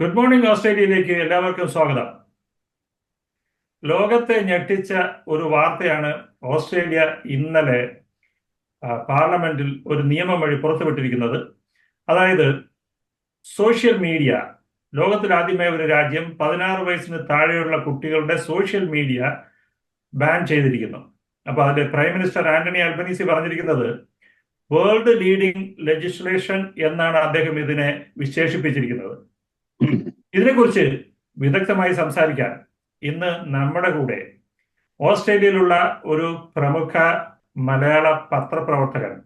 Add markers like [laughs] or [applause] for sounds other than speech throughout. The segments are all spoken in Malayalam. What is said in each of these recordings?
ഗുഡ് മോർണിംഗ് ഓസ്ട്രേലിയയിലേക്ക് എല്ലാവർക്കും സ്വാഗതം. ലോകത്തെ ഞെട്ടിച്ച ഒരു വാർത്തയാണ് ഓസ്ട്രേലിയ ഇന്നലെ പാർലമെന്റിൽ ഒരു നിയമം വഴി പുറത്തുവിട്ടിരിക്കുന്നത്. അതായത് സോഷ്യൽ മീഡിയ ലോകത്തിലാദ്യമായ ഒരു രാജ്യം പതിനാറ് വയസ്സിന് താഴെയുള്ള കുട്ടികളുടെ സോഷ്യൽ മീഡിയ ബാൻ ചെയ്തിരിക്കുന്നു. അപ്പൊ അതിന്റെ പ്രൈം മിനിസ്റ്റർ ആന്റണി അൽബനീസി പറഞ്ഞിരിക്കുന്നത് വേൾഡ് ലീഡിംഗ് ലെജിസ്ലേഷൻ എന്നാണ് അദ്ദേഹം ഇതിനെ വിശേഷിപ്പിച്ചിരിക്കുന്നത്. ഇതിനെക്കുറിച്ച് വിദഗ്ധമായി സംസാരിക്കാൻ ഇന്ന് നമ്മുടെ കൂടെ ഓസ്ട്രേലിയയിലുള്ള ഒരു പ്രമുഖ മലയാള പത്രപ്രവർത്തകൻ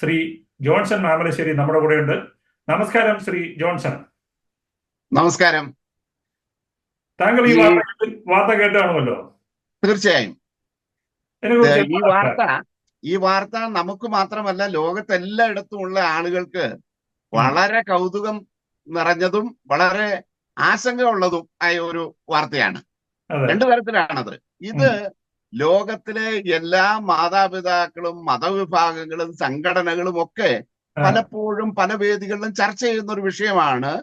ശ്രീ ജോൺസൺ മാമലശ്ശേരി നമ്മുടെ കൂടെയുണ്ട്. നമസ്കാരം ശ്രീ ജോൺസൺ. നമസ്കാരം. താങ്കൾ ഈ വാർത്ത കേട്ടാണല്ലോ വാർത്ത കേട്ടാണുമല്ലോ തീർച്ചയായും. ഈ വാർത്ത ഈ വാർത്ത നമുക്ക് മാത്രമല്ല ലോകത്തെല്ലായിടത്തും ഉള്ള ആളുകൾക്ക് വളരെ കൗതുകം നിറഞ്ഞതും വളരെ ആശങ്ക ഉള്ളതും ആയ ഒരു വാർത്തയാണ്. രണ്ടു തരത്തിലാണത്. ഇത് ലോകത്തിലെ എല്ലാ മാതാപിതാക്കളും മതവിഭാഗങ്ങളും സംഘടനകളും ഒക്കെ പലപ്പോഴും പല വേദികളിലും ചർച്ച ചെയ്യുന്ന ഒരു വിഷയമാണ്.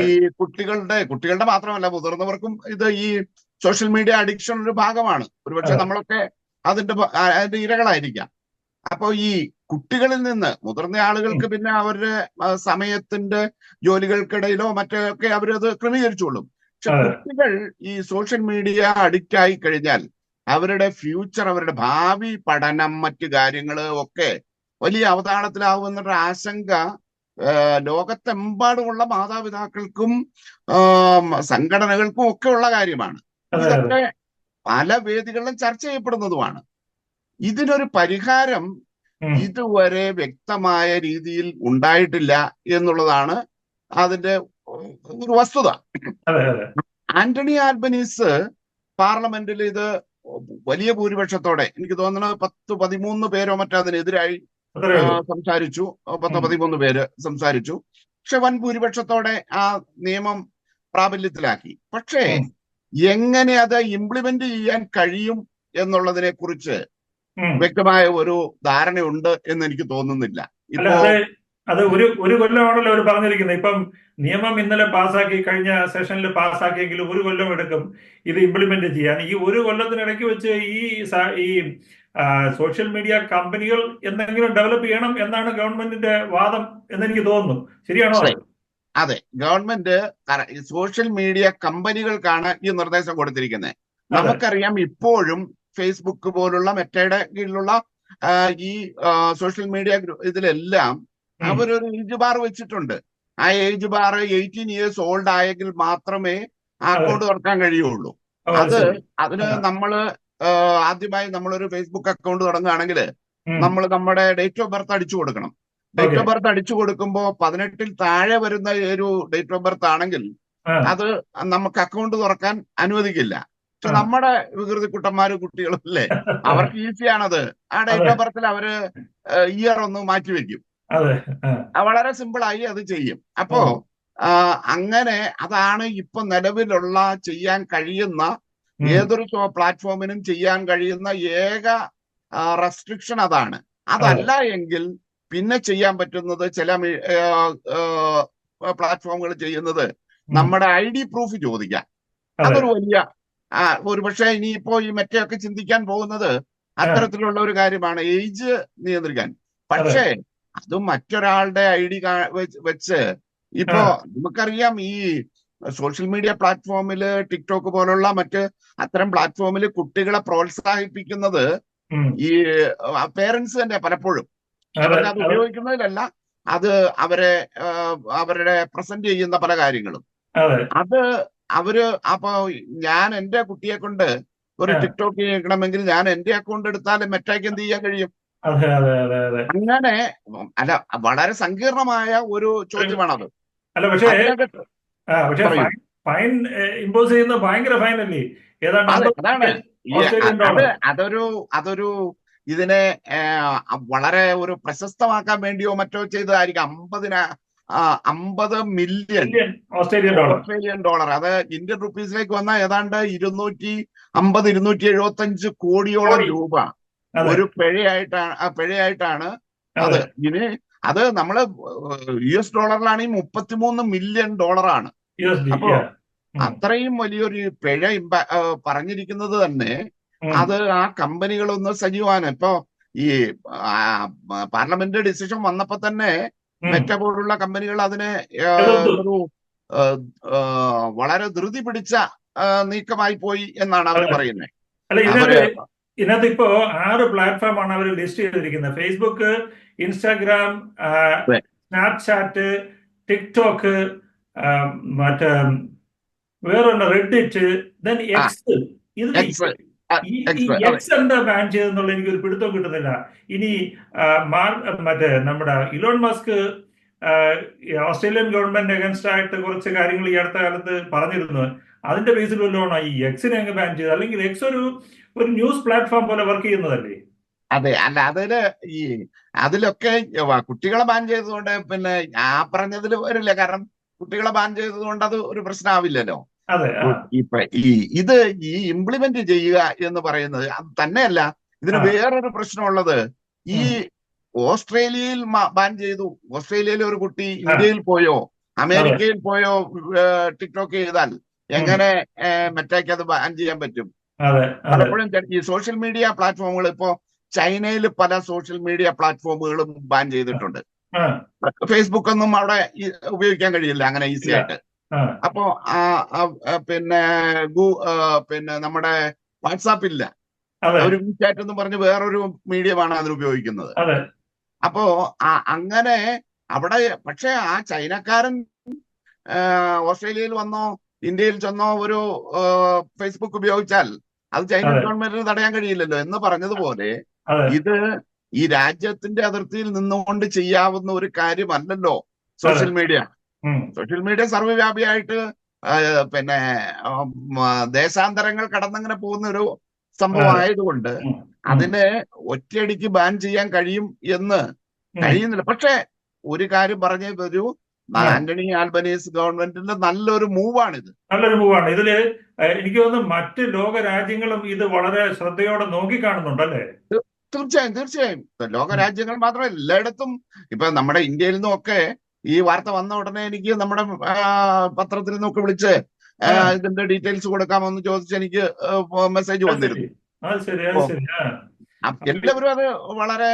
ഈ കുട്ടികളുടെ കുട്ടികളുടെ മാത്രമല്ല മുതിർന്നവർക്കും ഇത് ഈ സോഷ്യൽ മീഡിയ അഡിക്ഷൻ ഒരു ഭാഗമാണ്. ഒരുപക്ഷെ നമ്മളൊക്കെ അതിന്റെ അതിന്റെ ഇരകളായിരിക്കാം. അപ്പൊ ഈ കുട്ടികളിൽ നിന്ന് മുതിർന്ന ആളുകൾക്ക് പിന്നെ അവരുടെ സമയത്തിന്റെ ജോലികൾക്കിടയിലോ മറ്റൊക്കെ അവരത് ക്രമീകരിച്ചോളും. പക്ഷെ കുട്ടികൾ ഈ സോഷ്യൽ മീഡിയ അഡിക്റ്റ് ആയി കഴിഞ്ഞാൽ അവരുടെ ഫ്യൂച്ചർ അവരുടെ ഭാവി പഠനം മറ്റു കാര്യങ്ങൾ ഒക്കെ വലിയ അവതാളത്തിലാവുമെന്നൊരു ആശങ്ക ലോകത്തെമ്പാടുമുള്ള മാതാപിതാക്കൾക്കും സംഘടനകൾക്കും ഒക്കെ ഉള്ള കാര്യമാണ്. ഇതൊക്കെ പല വേദികളിലും ചർച്ച ചെയ്യപ്പെടുന്നതുമാണ്. ഇതിനൊരു പരിഹാരം ഇതുവരെ വ്യക്തമായ രീതിയിൽ ഉണ്ടായിട്ടില്ല എന്നുള്ളതാണ് അതിന്റെ ഒരു വസ്തുത. ആന്റണി ആൽബനീസ് പാർലമെന്റിൽ ഇത് വലിയ ഭൂരിപക്ഷത്തോടെ എനിക്ക് തോന്നുന്നത് പത്ത് പതിമൂന്ന് പേരോ മറ്റോ അതിനെതിരായി സംസാരിച്ചു. പത്ത്. പതിമൂന്ന് പേര് സംസാരിച്ചു. പക്ഷെ വൻ ഭൂരിപക്ഷത്തോടെ ആ നിയമം പ്രാബല്യത്തിലാക്കി. പക്ഷേ എങ്ങനെ അത് ഇംപ്ലിമെന്റ് ചെയ്യാൻ കഴിയും എന്നുള്ളതിനെ കുറിച്ച്. വ്യക്തമായ ഒരു ധാരണയുണ്ട് എന്ന് എനിക്ക് തോന്നുന്നില്ല ഇപ്പോ അത് ഒരു ഒരു കൊല്ലമാണല്ലോ അവർ പറഞ്ഞിരിക്കുന്നത്. ഇപ്പം നിയമം ഇന്നലെ പാസ്സാക്കി കഴിഞ്ഞ സെഷനിൽ പാസ്സാക്കിയെങ്കിലും ഒരു കൊല്ലം എടുക്കും ഇത് ഇംപ്ലിമെന്റ് ചെയ്യാൻ. ഈ ഒരു കൊല്ലത്തിനിടയ്ക്ക് വെച്ച് ഈ ഈ സോഷ്യൽ മീഡിയ കമ്പനികൾ എന്തെങ്കിലും ഡെവലപ്പ് ചെയ്യണം എന്നാണ് ഗവൺമെന്റിന്റെ വാദം എന്നെനിക്ക് തോന്നുന്നു. ശരിയാണോ ശരി. അതെ. ഗവൺമെന്റ് സോഷ്യൽ മീഡിയ കമ്പനികൾക്കാണ് ഈ നിർദ്ദേശം കൊടുത്തിരിക്കുന്നത്. നമുക്കറിയാം ഇപ്പോഴും ഫേസ്ബുക്ക് പോലുള്ള മെറ്റയുടെ കീഴിലുള്ള ഈ സോഷ്യൽ മീഡിയ ഇതിലെല്ലാം. അവരൊരു ഏജ് ബാർ വെച്ചിട്ടുണ്ട്. ആ age bar eighteen years old ആയെങ്കിൽ മാത്രമേ ആ അക്കൗണ്ട് തുറക്കാൻ കഴിയുള്ളൂ. അത്. അതിന്. നമ്മൾ ആദ്യമായി നമ്മളൊരു ഫേസ്ബുക്ക് അക്കൗണ്ട് തുടങ്ങുകയാണെങ്കിൽ നമ്മൾ നമ്മുടെ ഡേറ്റ് ഓഫ് ബർത്ത് അടിച്ചു കൊടുക്കണം. ഡേറ്റ് ഓഫ് ബർത്ത് അടിച്ചു കൊടുക്കുമ്പോൾ പതിനെട്ടിൽ താഴെ വരുന്ന ഒരു ഡേറ്റ് ഓഫ് ബർത്ത് ആണെങ്കിൽ അത് നമുക്ക് അക്കൗണ്ട് തുറക്കാൻ അനുവദിക്കില്ല. പക്ഷെ. നമ്മുടെ വികൃതി കുട്ടന്മാരും കുട്ടികളും അല്ലേ? അവർക്ക് ഈസിയാണത്. ആ ഡേറ്റ് ഓഫ് ബർത്തിൽ അവർ ഇയർ ഒന്ന് മാറ്റി വെക്കും. അതെ. ആ, ആ, വളരെ സിമ്പിൾ ആയി അത് ചെയ്യും. അപ്പോ അങ്ങനെ അതാണ് ഇപ്പൊ നിലവിലുള്ള ചെയ്യാൻ കഴിയുന്ന. ഏതൊരു പ്ലാറ്റ്ഫോമിനും ചെയ്യാൻ കഴിയുന്ന ഏക റെസ്ട്രിക്ഷൻ അതാണ്. അതല്ല എങ്കിൽ പിന്നെ ചെയ്യാൻ പറ്റുന്നത് ചില പ്ലാറ്റ്ഫോമുകൾ ചെയ്യുന്നത് നമ്മുടെ ഐ ഡി പ്രൂഫ് ചോദിക്കാം. അതൊരു വലിയ ഒരുപക്ഷെ ഇനിയിപ്പോ ഈ മറ്റേയൊക്കെ ചിന്തിക്കാൻ പോകുന്നത് അത്തരത്തിലുള്ള ഒരു കാര്യമാണ്. ഏജ് നിയന്ത്രിക്കാൻ. പക്ഷേ അതും. മറ്റൊരാളുടെ ഐ ഡി വെച്ച് ഇപ്പോ നമുക്കറിയാം ഈ സോഷ്യൽ മീഡിയ പ്ലാറ്റ്ഫോമിൽ ടിക്ടോക്ക് പോലുള്ള മറ്റ് അത്തരം പ്ലാറ്റ്ഫോമിൽ കുട്ടികളെ പ്രോത്സാഹിപ്പിക്കുന്നത് ഈ പേരൻസ് തന്നെ പലപ്പോഴും. അത്. ഉപയോഗിക്കുന്നതിലല്ല അത് അവരെ അവരുടെ പ്രസന്റ് ചെയ്യുന്ന പല കാര്യങ്ങളും. അത് അവർ അപ്പൊ ഞാൻ എന്റെ കുട്ടിയെ കൊണ്ട് ഒരു. ടിക്ടോക്ക് ചെയ്യണമെങ്കിൽ ഞാൻ എന്റെ അക്കൗണ്ട് എടുത്താൽ മെറ്റാക്ക് എന്ത് ചെയ്യാൻ കഴിയും? അങ്ങനെ അല്ല വളരെ സങ്കീർണമായ ഒരു ചോദ്യമാണത്. അല്ല പക്ഷേ പക്ഷേ. ഫൈൻ ഇമ്പോസ് ചെയ്യുന്ന ഭയങ്കര ഫൈൻ അല്ലേ? ഏതാണ്ട് അതൊരു അതൊരു ഇതിനെ വളരെ ഒരു പ്രശസ്തമാക്കാൻ വേണ്ടിയോ മറ്റോ ചെയ്തതായിരിക്കും. അമ്പതിന അമ്പത് മില്യൺ. Australian dollar. അത് ഇന്ത്യൻ റുപ്പീസിലേക്ക് വന്ന ഏതാണ്ട് ഇരുന്നൂറ്റി അമ്പത് ഇരുന്നൂറ്റി എഴുപത്തി അഞ്ച് കോടിയോളം രൂപ. ഒരു പിഴയായിട്ടാണ് ആ പിഴയായിട്ടാണ് അത്. ഇനി അത് നമ്മൾ യു എസ് ഡോളറിലാണെങ്കിൽ മുപ്പത്തിമൂന്ന് മില്യൺ ഡോളറാണ്. അപ്പോ അത്രയും വലിയൊരു പിഴ പറഞ്ഞിരിക്കുന്നത് തന്നെ അത് ആ കമ്പനികളൊന്ന് സജീവമാണ് ഇപ്പോ ഈ പാർലമെന്റ് ഡിസിഷൻ വന്നപ്പോ തന്നെ മെറ്റ പോലുള്ള കമ്പനികൾ അതിനെ ഒരു വളരെ ധൃതി പിടിച്ച നീക്കമായി പോയി എന്നാണ് അവർ പറയുന്നത് ഇതിനകത്ത് ഇപ്പോ ആറ് പ്ലാറ്റ്ഫോമാണ് അവർ ലിസ്റ്റ് ചെയ്തിരിക്കുന്നത്. Facebook Instagram. സ്നാപ്ചാറ്റ് ടിക്ടോക്ക് മറ്റേ വേറൊന്ന് റെഡിറ്റ് ദെൻ എക്സ് ഇത് ഈ. എക്സ് എന്താ ബാൻ ചെയ്തെന്നുള്ള എനിക്ക് ഒരു പിടുത്തം കിട്ടുന്നില്ല. ഇനി മറ്റേ നമ്മുടെ Elon Musk Australian government against ആയിട്ട് കുറച്ച് കാര്യങ്ങൾ ഈ അടുത്ത കാലത്ത് പറഞ്ഞിരുന്നു. അതിന്റെ ബേസിൽ വല്ലതുകൊണ്ടാണ് ഈ എക്സിനെ അങ്ങ് ബാൻ ചെയ്തത്? അല്ലെങ്കിൽ എക്സ് ഒരു ഒരു ന്യൂസ് പ്ലാറ്റ്ഫോം പോലെ വർക്ക് ചെയ്യുന്നതല്ലേ? അതെ അല്ല അതിൽ ഈ അതിലൊക്കെ കുട്ടികളെ ബാൻ ചെയ്തതുകൊണ്ട് പിന്നെ ആ പറഞ്ഞതിൽ വരില്ല കാരണം കുട്ടികളെ ബാൻ ചെയ്തതുകൊണ്ട് അത് ഒരു പ്രശ്നമാവില്ലല്ലോ ഈ ഇത് ഈ ഇംപ്ലിമെന്റ് ചെയ്യുക എന്ന് പറയുന്നത് അത് തന്നെയല്ല. ഇതിന്. വേറൊരു പ്രശ്നമുള്ളത്. ഈ ഓസ്ട്രേലിയയിൽ ബാൻ ചെയ്തു. ഓസ്ട്രേലിയയിലെ ഒരു കുട്ടി ഇന്ത്യയിൽ പോയോ? അമേരിക്കയിൽ പോയോ ടിക്ടോക്ക് ചെയ്താൽ? എങ്ങനെ ഏഹ്, അത് ബാൻ ചെയ്യാൻ പറ്റും? പലപ്പോഴും ഈ സോഷ്യൽ മീഡിയ പ്ലാറ്റ്ഫോമുകൾ ഇപ്പോ ചൈനയിൽ പല സോഷ്യൽ മീഡിയ പ്ലാറ്റ്ഫോമുകളും ബാൻ ചെയ്തിട്ടുണ്ട്. ഫേസ്ബുക്ക് ഒന്നും അവിടെ ഉപയോഗിക്കാൻ കഴിയില്ല. അങ്ങനെ ഈസി ആയിട്ട്. അപ്പോ പിന്നെ ഗൂ പിന്നെ നമ്മുടെ വാട്സാപ്പ് ഇല്ല. ഒരു ചാറ്റ് എന്ന് പറഞ്ഞ് വേറൊരു മീഡിയമാണ് അതിന് ഉപയോഗിക്കുന്നത്. അപ്പോ അങ്ങനെ അവിടെ പക്ഷെ ആ ചൈനക്കാരൻ ഓസ്ട്രേലിയയിൽ വന്നോ ഇന്ത്യയിൽ ചെന്നോ ഒരു ഫേസ്ബുക്ക് ഉപയോഗിച്ചാൽ അത് ചൈനീസ് അതെ. ഗവൺമെന്റിന് തടയാൻ കഴിയില്ലല്ലോ എന്ന് പറഞ്ഞതുപോലെ ഇത് ഈ രാജ്യത്തിന്റെ അതിർത്തിയിൽ നിന്നുകൊണ്ട് ചെയ്യാവുന്ന ഒരു കാര്യമല്ലല്ലോ സോഷ്യൽ മീഡിയ. സോഷ്യൽ മീഡിയ സർവവ്യാപിയായിട്ട് പിന്നെ ദേശാന്തരങ്ങൾ കടന്നങ്ങനെ പോകുന്ന ഒരു സംഭവമായതുകൊണ്ട് അതിനെ ഒറ്റയടിക്ക് ബാൻ ചെയ്യാൻ കഴിയും എന്ന്. കഴിയുന്നില്ല. പക്ഷെ ഒരു കാര്യം പറഞ്ഞേ വരൂ. ആന്റണി ആൽബനീസ് ഗവൺമെന്റിന്റെ നല്ലൊരു മൂവാണ് ഇത് നല്ലൊരു മൂവാണ്. ഇതിൽ എനിക്ക് തോന്നുന്നു മറ്റ് ലോക രാജ്യങ്ങളും ഇത് വളരെ ശ്രദ്ധയോടെ നോക്കിക്കാണുന്നുണ്ടല്ലേ? തീർച്ചയായും തീർച്ചയായും. ലോക രാജ്യങ്ങൾ മാത്രമല്ല എല്ലായിടത്തും ഇപ്പൊ നമ്മുടെ ഇന്ത്യയിൽ നിന്നൊക്കെ ഈ വാർത്ത വന്ന ഉടനെ എനിക്ക് നമ്മുടെ പത്രത്തിൽ നിന്നൊക്കെ വിളിച്ച്. ഇതിന്റെ ഡീറ്റെയിൽസ് കൊടുക്കാമെന്ന് ചോദിച്ച് എനിക്ക് മെസ്സേജ് വന്നിരുന്നു. എല്ലാവരും അത് വളരെ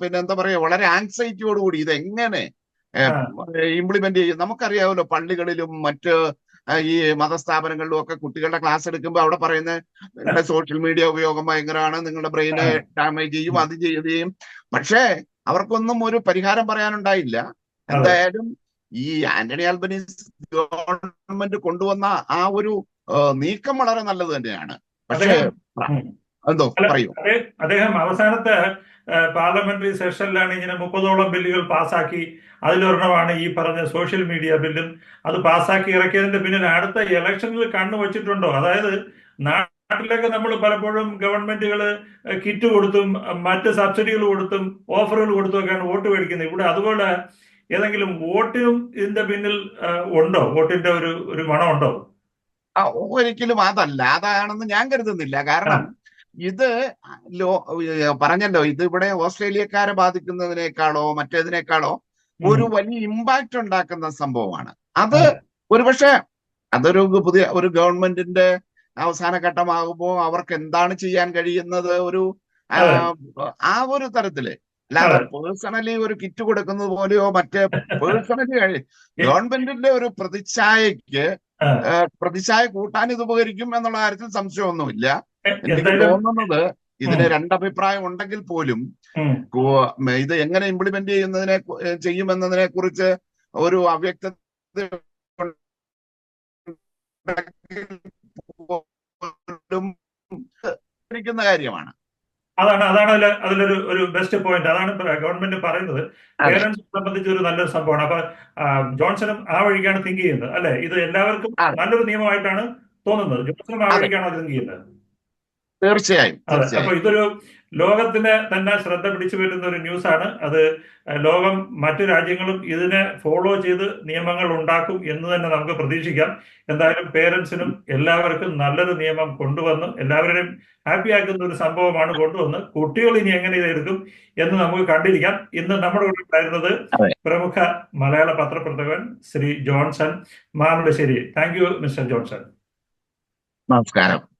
പിന്നെ എന്താ പറയാ വളരെ ആൻസൈറ്റിയോടുകൂടി ഇത് എങ്ങനെ ഇംപ്ലിമെന്റ് ചെയ്യും? നമുക്കറിയാമല്ലോ പള്ളികളിലും മറ്റ് ഈ മതസ്ഥാപനങ്ങളിലും ഒക്കെ കുട്ടികളുടെ ക്ലാസ് എടുക്കുമ്പോൾ അവിടെ പറയുന്ന നിങ്ങളുടെ സോഷ്യൽ മീഡിയ ഉപയോഗം ഭയങ്കരമാണ് നിങ്ങളുടെ ബ്രെയിനെ ഡാമേജ് ചെയ്യും അത് ചെയ്യുകയും പക്ഷേ അവർക്കൊന്നും ഒരു പരിഹാരം പറയാനുണ്ടായില്ല. എന്തായാലും ഈ ആന്റണി ആൽബനീസ് ഗവൺമെന്റ് കൊണ്ടുവന്ന ആ ഒരു നീക്കം വളരെ നല്ലത് തന്നെയാണ്. പക്ഷേ. എന്തോ പറയൂ. അദ്ദേഹം അവസാനത്തെ പാർലമെന്ററി സെഷനിലാണ് ഇങ്ങനെ മുപ്പതോളം ബില്ലുകൾ പാസാക്കി. അതിലൊരെണ്ണമാണ് ഈ പറഞ്ഞ സോഷ്യൽ മീഡിയ ബില്ലും. അത് പാസാക്കി ഇറക്കിയതിന്റെ പിന്നിൽ അടുത്ത ഇലക്ഷനിൽ കണ്ണു വച്ചിട്ടുണ്ടോ? അതായത് നാട്ടിലൊക്കെ നമ്മൾ പലപ്പോഴും ഗവൺമെന്റുകൾ കിറ്റ് കൊടുത്തും മറ്റ് സബ്സിഡികൾ കൊടുത്തും ഓഫറുകൾ കൊടുത്തും ഒക്കെയാണ് വോട്ട് മേടിക്കുന്നത്. ഇവിടെ അതുപോലെ ഏതെങ്കിലും വോട്ടിനും ഇതിന്റെ പിന്നിൽ ഉണ്ടോ? വോട്ടിന്റെ ഒരു ഒരു മണമുണ്ടോ? ആ, ഒരിക്കലും അതല്ല. അതാണെന്ന് ഞാൻ കരുതുന്നില്ല. കാരണം ഇത് ലോ പറഞ്ഞല്ലോ ഇത് ഇവിടെ ഓസ്ട്രേലിയക്കാരെ ബാധിക്കുന്നതിനേക്കാളോ മറ്റേതിനേക്കാളോ ഒരു വലിയ ഇമ്പാക്റ്റ് ഉണ്ടാക്കുന്ന സംഭവമാണ്. അത്. ഒരുപക്ഷെ അതൊരു പുതിയ ഒരു ഗവൺമെന്റിന്റെ അവസാന ഘട്ടമാകുമ്പോൾ അവർക്ക് എന്താണ് ചെയ്യാൻ കഴിയുന്നത്? ഒരു ആ ഒരു തരത്തിൽ അല്ലാതെ അതെ. പേഴ്സണലി ഒരു കിറ്റ് കൊടുക്കുന്നത് പോലെയോ മറ്റേ പേഴ്സണലി [laughs] ഗവൺമെന്റിന്റെ ഒരു പ്രതിച്ഛായക്ക് പ്രതിച്ഛായ കൂട്ടാൻ ഇത് ഉപകരിക്കും എന്നുള്ള കാര്യത്തിൽ സംശയമൊന്നുമില്ല. എനിക്ക് തോന്നുന്നത് ഇതിന് രണ്ടഭിപ്രായം ഉണ്ടെങ്കിൽ പോലും ഇത് എങ്ങനെ ഇംപ്ലിമെന്റ് ചെയ്യുന്നതിനെ ചെയ്യുമെന്നതിനെ കുറിച്ച് ഒരു അവ്യക്തത കാര്യമാണ്. അതാണ് അതാണ് അതിൽ അതിലൊരു ഒരു ബെസ്റ്റ് പോയിന്റ് അതാണ് ഗവൺമെന്റ് പറയുന്നത്. പേരൻസ് സംബന്ധിച്ച് ഒരു നല്ലൊരു സംഭവമാണ്. അപ്പൊ ആ, ജോൺസണും ആ വഴിക്കാണ് തിങ്ക് ചെയ്യുന്നത്. അല്ലെ? ഇത് എല്ലാവർക്കും നല്ലൊരു നിയമമായിട്ടാണ് തോന്നുന്നത്. ജോൺസണും ആ വഴിക്കാണ് അത് തിങ്ക് ചെയ്യുന്നത്. തീർച്ചയായും അതെ. തീർച്ചയായും. അപ്പൊ ഇതൊരു ലോകത്തിന് തന്നെ ശ്രദ്ധ പിടിച്ചു വരുന്ന ഒരു ന്യൂസാണ് അത് ലോകം മറ്റു രാജ്യങ്ങളും ഇതിനെ ഫോളോ ചെയ്ത് നിയമങ്ങൾ ഉണ്ടാക്കും എന്ന് തന്നെ നമുക്ക് പ്രതീക്ഷിക്കാം. എന്തായാലും പേരൻസിനും എല്ലാവർക്കും നല്ലൊരു നിയമം കൊണ്ടുവന്ന് എല്ലാവരുടെയും ഹാപ്പി ആക്കുന്ന ഒരു സംഭവമാണ് കൊണ്ടുവന്ന് കുട്ടികൾ ഇനി എങ്ങനെ ഇതെടുക്കും എന്ന് നമുക്ക് കണ്ടിരിക്കാം. ഇന്ന് നമ്മുടെ കൂടെ ഉണ്ടായിരുന്നത് പ്രമുഖ മലയാള പത്രപ്രവർത്തകൻ Shri Johnson Mamudassery thank you mister Johnson. നമസ്കാരം.